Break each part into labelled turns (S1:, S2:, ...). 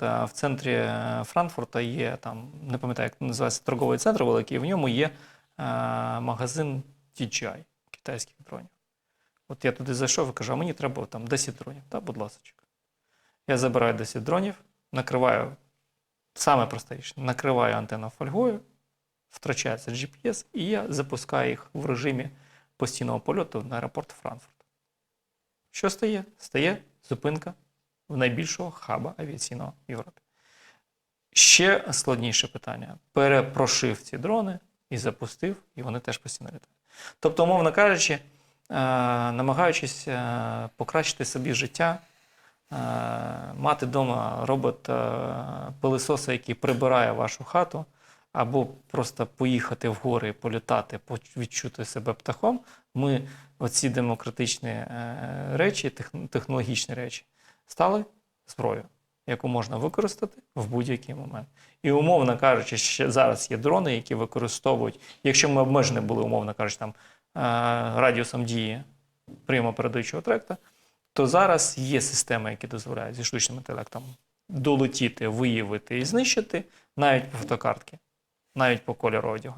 S1: В центрі е, Франкфурта є там, не пам'ятаю, як називається торговий центр великий, в ньому є е, магазин DJI китайських дронів. От я туди зайшов і кажу, а мені треба там 10 дронів. Та, будь ласка. Я забираю 10 дронів, накриваю, саме просте рішення, накриваю антенну фольгою, втрачається GPS, і я запускаю їх в режимі постійного польоту на аеропорт Франкфурт. Що стає? Стає зупинка в найбільшого хаба авіаційного в Європі. Ще складніше питання: перепрошив ці дрони і запустив, і вони теж постійно літають. Тобто, умовно кажучи, е, намагаючись е, покращити собі життя, е, мати вдома робот пилисоса, який прибирає вашу хату, або просто поїхати в гори, політати, відчути себе птахом. Ми оці демократичні речі, технологічні речі, стали зброєю, яку можна використати в будь-який момент. І умовно кажучи, ще зараз є дрони, які використовують, якщо ми обмежені були, умовно кажучи, там е, радіусом дії прийомо-передаючого тректа, то зараз є системи, які дозволяють зі штучним інтелектом долетіти, виявити і знищити навіть по фотокартці, навіть по кольору одягу.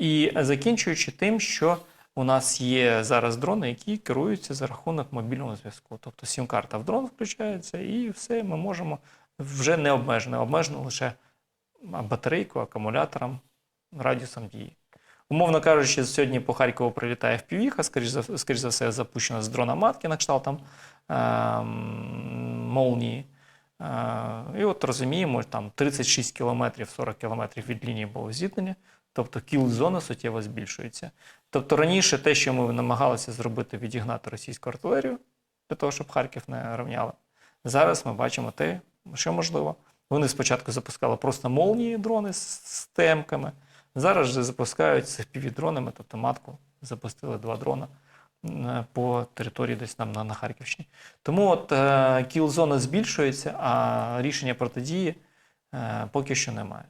S1: І закінчуючи тим, що у нас є зараз дрони, які керуються за рахунок мобільного зв'язку. Тобто сім-карта в дрон включається, і все ми можемо вже не обмежено, обмежено лише батарейку, акумулятором, радіусом дії. Умовно кажучи, сьогодні по Харкову прилітає FPV, скоріш за, скоріш за все, запущена з дрона матки на кшталтом ем, молнії. Е, і от розуміємо, там 36 кілометрів, 40 кілометрів від лінії було зіткнення, тобто кіл-зона суттєво збільшується. Тобто раніше те, що ми намагалися зробити, відігнати російську артилерію для того, щоб Харків не рівняли. Зараз ми бачимо те, що можливо. Вони спочатку запускали просто молнії дрони з, темками. Зараз же запускають з півдронами, тобто матку запустили два дрона по території десь там на, на Харківщині. Тому от е, кіл-зона збільшується, а рішення протидії е, поки що немає.